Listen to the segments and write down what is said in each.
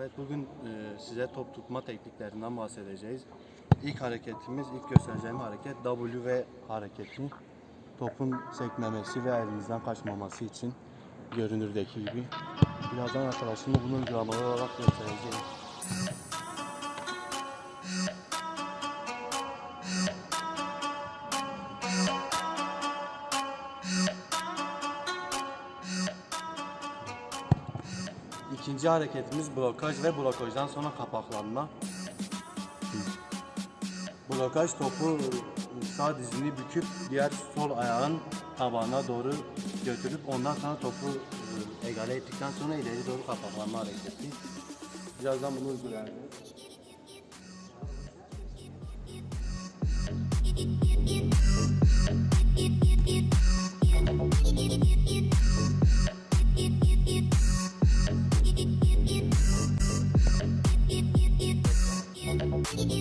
Evet bugün e, size top tutma tekniklerinden bahsedeceğiz. İlk hareketimiz, ilk göstereceğim hareket W hareketi. Topun sekmemesi ve elinizden kaçmaması için görünürdeki gibi. Birazdan arkadaşımla bunu uygulamalı olarak göstereceğim. İkinci hareketimiz blokaj ve blokajdan sonra kapaklanma. Blokaj topu sağ dizini büküp diğer sol ayağın tabağına doğru götürüp ondan sonra topu e, egale ettikten sonra ileri doğru kapaklanma hareketi. Birazdan bunu uygulayacağız.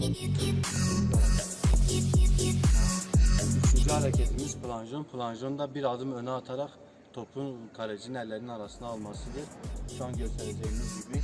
Üçüncü hareketimiz planjon. Planjon da bir adım öne atarak topu kalecinin ellerinin arasına almasıdır. Şu an göstereceğimiz gibi.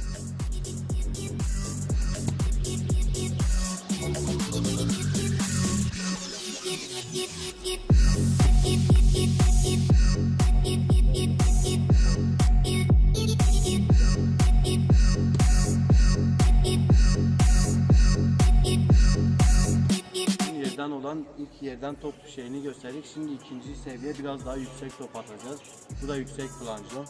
Yerden olan ilk yerden top şeyini gösterdik. Şimdi ikinci seviye biraz daha yüksek top atacağız. Bu da yüksek planjon.